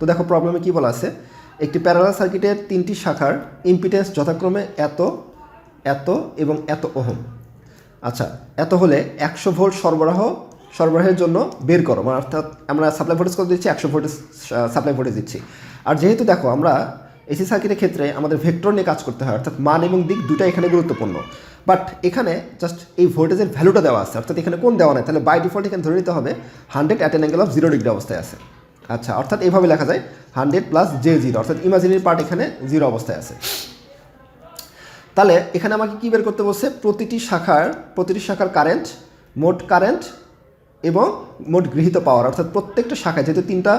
তো দেখো প্রবলেমে কী বলা আছে? একটি প্যারালাল সার্কিটের তিনটি শাখার ইম্পিডেন্স যথাক্রমে এত এত এবং এত ওহম। আচ্ছা এত হলে একশো ভোল্ট সরবরাহ, সরবরাহের জন্য বের করো। মানে অর্থাৎ আমরা সাপ্লাই ভোল্টেজ কত দিচ্ছি? একশো ভোল্টেজ সাপ্লাই ভোল্টেজ দিচ্ছি। আর যেহেতু দেখো আমরা এসি সার্কিটের ক্ষেত্রে আমাদের ভেক্টর নিয়ে কাজ করতে হয়, অর্থাৎ মান এবং দিক দুটা এখানে গুরুত্বপূর্ণ। বাট এখানে জাস্ট এই ভোল্টেজের ভ্যালুটা দেওয়া আছে। অর্থাৎ এখানে কোন দেওয়া নেই? তাহলে বাই ডিফল্ট এখানে ধরে নিতে হবে hundred at an angle of zero degree অবস্থায় আছে। আচ্ছা অর্থাৎ এইভাবে লেখা যায় হান্ড্রেড প্লাস জে জিরো অর্থাৎ ইমাজিনারি পার্ট এখানে জিরো অবস্থায় আছে। তাহলে এখানে আমাকে কী বের করতে বলছে? প্রতিটি শাখার প্রতিটি শাখার কারেন্ট মোট কারেন্ট এবং মোট গৃহীত পাওয়ার অর্থাৎ প্রত্যেকটা শাখায়, যেহেতু তিনটা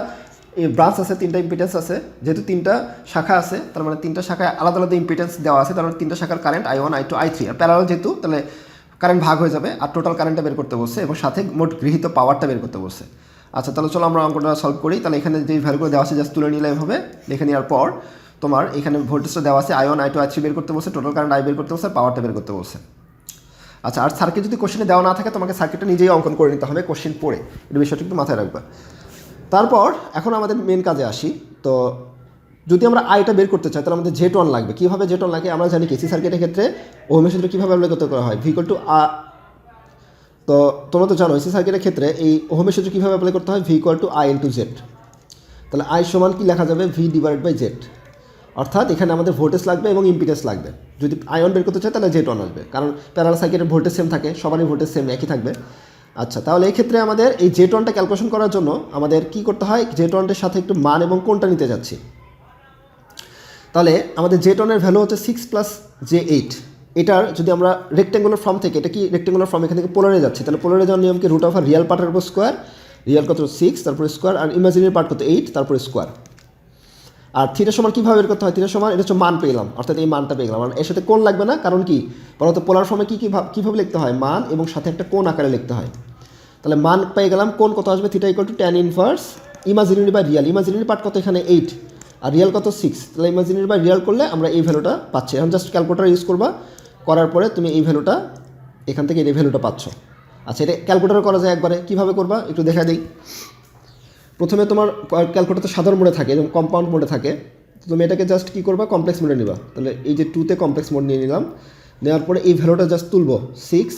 ব্রাঞ্চ আছে, তিনটা ইম্পিটেন্স আছে, যেহেতু তিনটা শাখা আছে, তার মানে তিনটা শাখায় আলাদা আলাদা ইম্পিটেন্স দেওয়া আছে, তার মানে তিনটা শাখার current I one I two I three R parallel যেহেতু, তাহলে কারেন্ট ভাগ হয়ে যাবে, আর টোটাল কারেন্টটা বের করতে বলছে, এবং সাথে মোট গৃহীত পাওয়ারটা বের করতে বলছে। আচ্ছা তাহলে চলো আমরা অঙ্কটা সলভ করি। তাহলে এখানে যে ভ্যালুগুলো দেওয়া আছে জাস্ট তুলে নিলে এভাবে লিখে নেওয়ার পর তোমার এখানে ভোল্টেজটা দেওয়া আছে I one I two I বের করতে বলছে টোটাল কারেন্ট আই বের করতে বলছে পাওয়ারটা বের করতে বলছে। আচ্ছা আর সার্কিট যদি কোশ্চেনে দেওয়া না থাকে, তোমাকে সার্কিটটা নিজেই অঙ্কন করে নিতে হবে কোশ্চেন পড়ে। এই বিষয়টা একটু মাথায় রাখবা। তারপর, এখন আমাদের মেন কাজে আসি। তো যদি আমরা আইটা বের করতে চাই, তাহলে আমাদের জেট ওয়ান লাগবে। কীভাবে জেট ওয়ান লাগে? আমরা জানি কেসি সার্কিটের ক্ষেত্রে ওহমের সূত্র কীভাবে অ্যাপ্লাই করতে করা হয় ভিকল টু তো তোমরা তো জানো, এসি সার্কিটের ক্ষেত্রে এই ওহমের সূত্র কীভাবে অ্যাপ্লাই করতে হয়? V equal to I into Z তাহলে আই সমান কি লেখা যাবে? ভি ডিভাইড বাই জেড অর্থাৎ এখানে আমাদের ভোল্টেজ লাগবে এবং ইম্পিটেন্স লাগবে। যদি আয়ন বের করতে চাই তাহলে জেট ওয়ান আসবে। কারণ প্যারাল সার্কিটের ভোল্টেজ সেম থাকে, সবারই ভোল্টেজ সেম একই থাকবে। আচ্ছা তাহলে এই ক্ষেত্রে আমাদের এই জেট ওয়ানটা ক্যালকুলেশন করার জন্য আমাদের কি করতে হয়? জেট ওয়ানটার সাথে একটু মান এবং কোনটা নিতে যাচ্ছি। তাহলে আমাদের জেট ওয়ানের ভ্যালু হচ্ছে সিক্স প্লাস জে এইট এটার যদি আমরা রেক্টেঙ্গুলার ফর্ম থেকে, এটা কি রেক্টেঙ্গুলার ফর্ম এখান থেকে পোলারে যাচ্ছে, তাহলে পোলারে যাওয়ার নিয়ম কি? রুট অফ আর রিয়াল পার্টের উপর স্কোয়ার রিয়াল কত? সিক্স তারপরে স্কোয়ার আর ইমাজিনারি পার্ট কত? এইট তারপরে স্কোয়ার আর থিটার সমান কীভাবে বের করতে হয়? থিটার সমান, এটা হচ্ছে মান পেলাম, অর্থাৎ এই মানটা পেয়ে গেলাম। এর সাথে কোন লাগবে না, কারণ কি? বলতো পোলার ফর্মে কী কী কীভাবে লিখতে হয়? মান এবং সাথে একটা কোন আকারে লিখতে হয়। তাহলে মান পেয়ে গেলাম কোন কত আসবে? Theta equal to tan inverse imaginary বা রিয়াল ইমাজিনারি পার্ট কত এখানে? এইট আর রিয়াল কত? সিক্স তাহলে ইমাজিনারি বা রিয়াল করলে আমরা এই ভ্যালুটা পাচ্ছি। এখন জাস্ট ক্যালকুলেটার ইউজ করবা। করার পরে তুমি এই ভ্যালুটা এখান থেকে এই ভ্যালুটা পাচ্ছ। আচ্ছা এটা ক্যালকুলেটার করা যায় একবারে। কীভাবে করবা? একটু দেখা দিই। প্রথমে তোমার ক্যালকুলেটার তো সাধারণ মোডে থাকে এবং কম্পাউন্ড মোডে থাকে। তো তুমি এটাকে জাস্ট কী করবা? কমপ্লেক্স মোডে নিবা। তাহলে এই যে টুতে কমপ্লেক্স মোড নিয়ে নিলাম। নেওয়ার পরে এই ভ্যালুটা জাস্ট তুলবো। সিক্স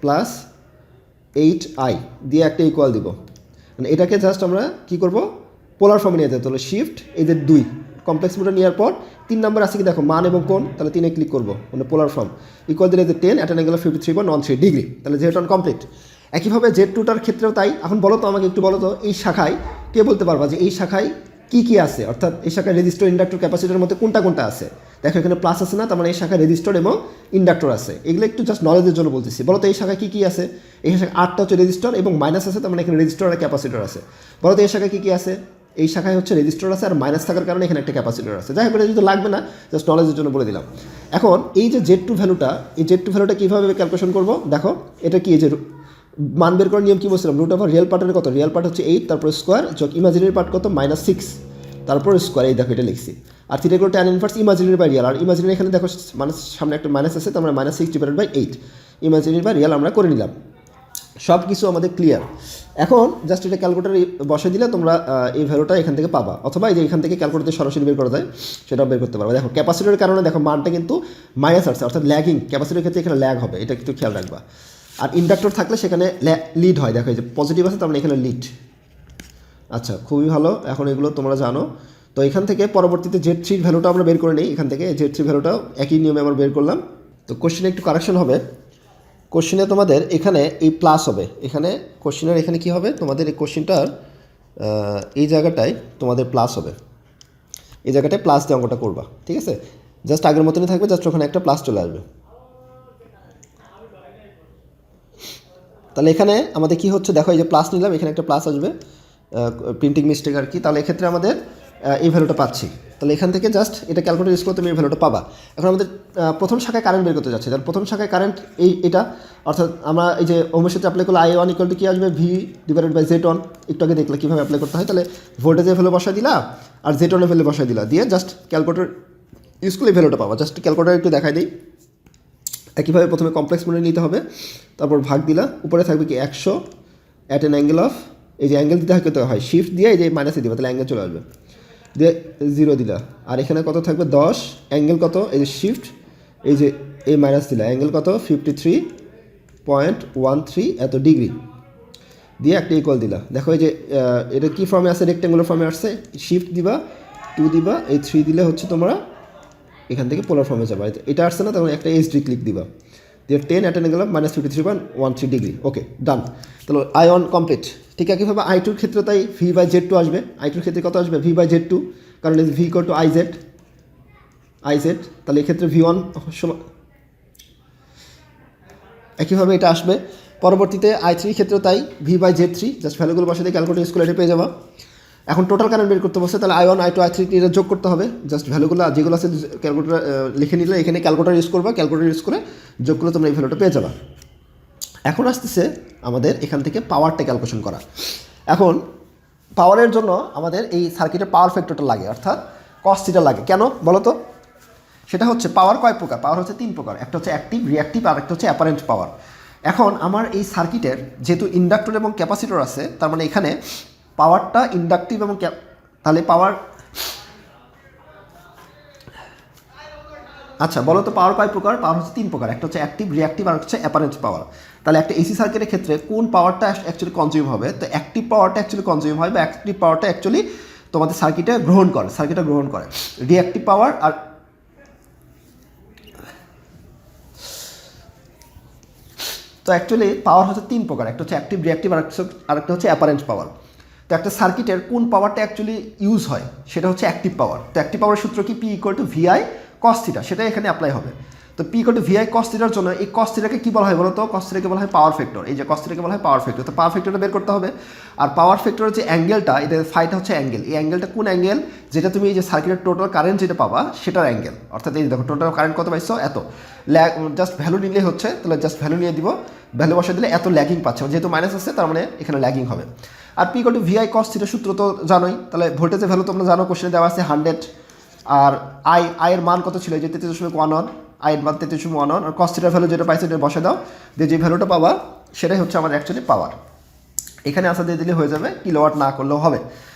প্লাস এইট আই দিয়ে একটা ইকুয়াল দিব। মানে এটাকে জাস্ট আমরা কী করব? পোলার ফর্মে নিয়ে যেতে তাহলে শিফট এই যে দুই। কমপ্লেক্স মোডে নেওয়ার পর তিন নাম্বার আছে কি দেখো, মান এবং কোন তাহলে তিনে ক্লিক করব মানে পোলার ফর্ম ইকুয়াল দিলে যে ten at angle fifty three point one three degree তাহলে জেড ওয়ান কমপ্লিট একইভাবে জেড টুটার ক্ষেত্রেও তাই, এখন বলো তো আমাকে একটু বলো তো, এই শাখায় কে বলতে পারবা যে এই শাখায় কী কী আছে? অর্থাৎ এই শাখায় রেজিস্টার ইন্ডাক্টর ক্যাপাসিটির মধ্যে কোনটা কোনটা আছে? দেখো এখানে প্লাস আছে না, তার মানে এই শাখায় রেজিস্টার এবং ইন্ডাক্টর আছে। এগুলো একটু জাস্ট নলেজের জন্য বলতেছি। বলো তো এই শাখায় কী কী আছে? এই শাখায় আটটা হচ্ছে রেজিস্টার এবং মাইনাস আছে, তার মানে এখানে রেজিস্টার আর ক্যাপাসিটর আছে। বলো তো এই শাখায় কী কী আছে? এই শাখায় হচ্ছে রেজিস্টার আছে আর মাইনাস থাকার কারণে এখানে একটা ক্যাপাসিটর আছে। যাই হোক, এটা যদি লাগবে না জাস্ট নলেজের জন্য বলে দিলাম। এখন এই যে জেড টু ভ্যালুটা এই জেড টু ভ্যালুটা কীভাবে ক্যালকুলেশন করব? দেখো, এটা কি এই যে মান বের করার নিয়ম কী বলছিলাম? রুট ওভার রিয়েল পার্টের কত? রিয়েল পার্ট হচ্ছে এইট তারপর স্কোয়ার যোগ ইমাজিনারি পার্ট কত? মাইনাস সিক্স তারপর স্কোয়ার এই দেখো, এটা লিখছি। আর থ্রি করে tan inverse imaginary by real R imaginary এখানে দেখো মানে সামনে একটা মাইনাস আছে তার মানে minus six divided by eight imaginary by real আমরা করে নিলাম। সব কিছু আমাদের ক্লিয়ার এখন জাস্ট এটা ক্যালকুলেটারে বসে দিলে তোমরা এই ভ্যালুটা এখান থেকে পাবা। অথবা এই যে এখান থেকে ক্যালকুলেটার সরাসরি বের করা যায়, সেটাও বের করতে পারবে। দেখো ক্যাপাসিটির কারণে দেখো, মানটা কিন্তু মাইনাস আসছে অর্থাৎ ল্যাগিং ক্যাপাসিটির ক্ষেত্রে এখানে ল্যাগ হবে, এটা কিন্তু খেয়াল রাখবা। আর ইন্ডাক্টর থাকলে সেখানে লিড হয়। দেখো, এই যে পজিটিভ আছে, তার মানে এখানে লিড আচ্ছা খুবই ভালো। এখন এগুলো তোমরা জানো। তো এখান থেকে পরবর্তীতে জেড থ্রির ভ্যালুটা আমরা বের করে নিই। এখান থেকে জেড থ্রি ভ্যালুটাও একই নিয়মে আমরা বের করলাম। তো কোশ্চেনে একটু কারেকশন হবে। কোশ্চেনে তোমাদের এখানে এই প্লাস হবে। এখানে কোশ্চেনের এখানে কি হবে? তোমাদের এই কোশ্চেনটার এই জায়গাটায় তোমাদের প্লাস হবে। এই জায়গাটায় প্লাস দিয়ে অঙ্কটা করবা, ঠিক আছে? জাস্ট আগের মতনই থাকবে জাস্ট ওখানে একটা প্লাস চলে আসবে। তাহলে এখানে আমাদের কি হচ্ছে? দেখো এই যে প্লাস নিলাম, এখানে একটা প্লাস আসবে। প্রিন্টিং মিস্টেক আর কি। তাহলে এক্ষেত্রে আমাদের এই ভ্যালুটা পাচ্ছি। তাহলে এখান থেকে জাস্ট এটা ক্যালকুলেট ইউজ করে তুমি এই ভ্যালুটা পাবা। এখন আমাদের প্রথম শাখায় কারেন্ট বের করতে যাচ্ছে। তাহলে প্রথম শাখায় কারেন্ট এই, এটা, অর্থাৎ আমরা এই যে ওমের সাথে অ্যাপ্লাই করলে আই ওয়ান ইকুয়াল টু কী আসবে? V divided by Z one একটু আগে দেখলে কীভাবে অ্যাপ্লাই করতে হয়। তাহলে ভোল্টেজের ভ্যালু বসাই দিলা আর জেড ওয়ানের ভ্যালু বসাই দিলা। দিয়ে জাস্ট ক্যালকুলেটর ইউজ করলে ভ্যালুটা পাবা। জাস্ট ক্যালকুলেটার একটু দেখাই দিই। একইভাবে প্রথমে কমপ্লেক্স মনে নিতে হবে। তারপর ভাগ দিলা। উপরে থাকবে কি একশো অ্যাট অ্যান অ্যাঙ্গেল অফ এই যে অ্যাঙ্গেল দিতে হয় হয়। শিফট দিয়ে এই যে মাইনাসে দিবা। তাহলে অ্যাঙ্গেল চলে আসবে। দিয়ে জিরো দিলা। আর এখানে কত থাকবে? দশ। অ্যাঙ্গেল কত? এই যে শিফট এই যে এই মাইনাস দিলা। অ্যাঙ্গেল কত? Fifty three point one three এত ডিগ্রি দিয়ে একটা ইকুয়াল দিলা। দেখো এই যে এটা কি ফর্মে আছে রেক্টেঙ্গুলার ফর্মে আসছে। শিফট দিবা টু দিবা, এই থ্রি দিলে হচ্ছে তোমরা এখান থেকে পোলার ফর্মে যাবা। এটা- আসছে না, তখন একটা এইচ ডি ক্লিক দিবা। দিয়ে ten at of minus fifty three point one three degree okay done তাহলে আই অন কমপ্লিট ঠিক একইভাবে আই টুর ক্ষেত্রে তাই ভি বাই জেড টু আসবে। আই টুর ক্ষেত্রে কত আসবে? ভি বাই জেড টু কারণ is V two I Z I Z তাহলে এক্ষেত্রে ভি ওয়ান একইভাবে এটা আসবে। পরবর্তীতে আই থ্রির ক্ষেত্রেও তাই V by Z three just ভ্যালুগুলো বসে দিয়ে ক্যালকুলেটর স্কুলে এটা পেয়ে যাবা। এখন টোটাল কারেন্ট বের করতে বসে, তাহলে I one I two I three এটা যোগ করতে হবে। জাস্ট ভ্যালুগুলো যেগুলো আছে ক্যালকুলেটর লিখে নিলে এখানে ক্যালকুলেটর ইউজ করবা ক্যালকুলেটর ইউজ করে যোগ করলে তোমরা এই ভ্যালুটা পেয়ে যাবা। এখন আসতেছে আমাদের এখান থেকে পাওয়ারটা ক্যালকুলেশন করা। এখন পাওয়ারের জন্য আমাদের এই সার্কিটের পাওয়ার ফ্যাক্টরটা লাগে, অর্থাৎ কস্টিটা লাগে। কেন? বলো তো সেটা হচ্ছে পাওয়ার কয় প্রকার? পাওয়ার হচ্ছে তিন প্রকার। একটা হচ্ছে অ্যাক্টিভ রিয়াক্টিভ আর একটা হচ্ছে অ্যাপারেন্ট পাওয়ার এখন, আমার এই সার্কিটের যেহেতু ইন্ডাক্টর এবং ক্যাপাসিটর আছে, তার মানে এখানে পাওয়ারটা ইন্ডাকটিভ এবং তাহলে পাওয়ার আচ্ছা বলো তো পাওয়ার কয় প্রকার? পাওয়ার হচ্ছে তিন প্রকার। একটা হচ্ছে অ্যাক্টিভ রিয়াক্টিভ আর হচ্ছে অ্যাপারেন্ট পাওয়ার তাহলে একটা এসি সার্কিটের ক্ষেত্রে কোন পাওয়ারটা অ্যাকচুয়ালি কনজিউম হবে? তো অ্যাক্টিভ পাওয়ারটা অ্যাকচুয়ালি কনজিউম হয় বা অ্যাক্টিভ পাওয়ারটা অ্যাকচুয়ালি তোমাদের সার্কিটে গ্রহণ করে সার্কিটে গ্রহণ করে। রিয়াক্টিভ পাওয়ার আর তো অ্যাকচুয়ালি পাওয়ার হচ্ছে তিন প্রকার। একটা হচ্ছে অ্যাক্টিভ রিয়াক্টিভ আর একটা- হচ্ছে অ্যাপারেন্ট পাওয়ার একটা সার্কিটের কোন পাওয়ারটা অ্যাকচুয়ালি ইউজ হয়, সেটা হচ্ছে অ্যাক্টিভ পাওয়ার তো অ্যাক্টিভ পাওয়ারের সূত্র কি? পি ইকুয়াল টু ভিআই কস্তিটা সেটা এখানে অ্যাপ্লাই হবে। তো পি ইকুয়াল টু ভিআই কস্তিটার জন্য এই কস্তিটাকে কী বলা হয় বলো তো কস্তিটাকে বলা হয় পাওয়ার ফ্যাক্টর এই যে কস্তিটাকে বলা হয় পাওয়ার ফ্যাক্টর তো পাওয়ার ফ্যাক্টরটা বের করতে হবে। আর পাওয়ার ফ্যাক্টরের যে অ্যাঙ্গেলটা এটা ফাইটা হচ্ছে অ্যাঙ্গেল এই অ্যাঙ্গেলটা কোন অ্যাঙ্গেল যেটা তুমি এই যে সার্কিটের টোটাল কারেন্ট যেটা পাবা, সেটার অ্যাঙ্গেল অর্থাৎ এই দেখো টোটাল কারেন্ট কত পাইছো? এত। ল্যাগ জাস্ট ভ্যালু নিলে হচ্ছে, তাহলে জাস্ট ভ্যালু নিয়ে দিব। ভ্যালু বসে দিলে এত ল্যাগিং পাচ্ছে। যেহেতু মাইনাস আছে, তার মানে এখানে ল্যাগিং হবে। আর P to VI cos theta সূত্র তো জানোই, তাহলে ভোল্টেজের ভ্যালু তোমরা জানো কোশ্চেনে দেওয়া আছে হান্ড্রেড আর আই আয়ের মান কত ছিল? যে তেত্রিশ দশমিক ওয়ান ওয়ান আয়ের মান তেত্রিশ দশমিক ওয়ান ওয়ান আর কস থিটার ভ্যালু যেটা পাইছে, এটা বসে দাও যে যে ভ্যালুটা পাওয়া সেটাই হচ্ছে আমার অ্যাকচুয়ালি পাওয়ার এখানে আসা দিয়ে দিলে হয়ে যাবে কিলোওয়াট না করলেও হবে।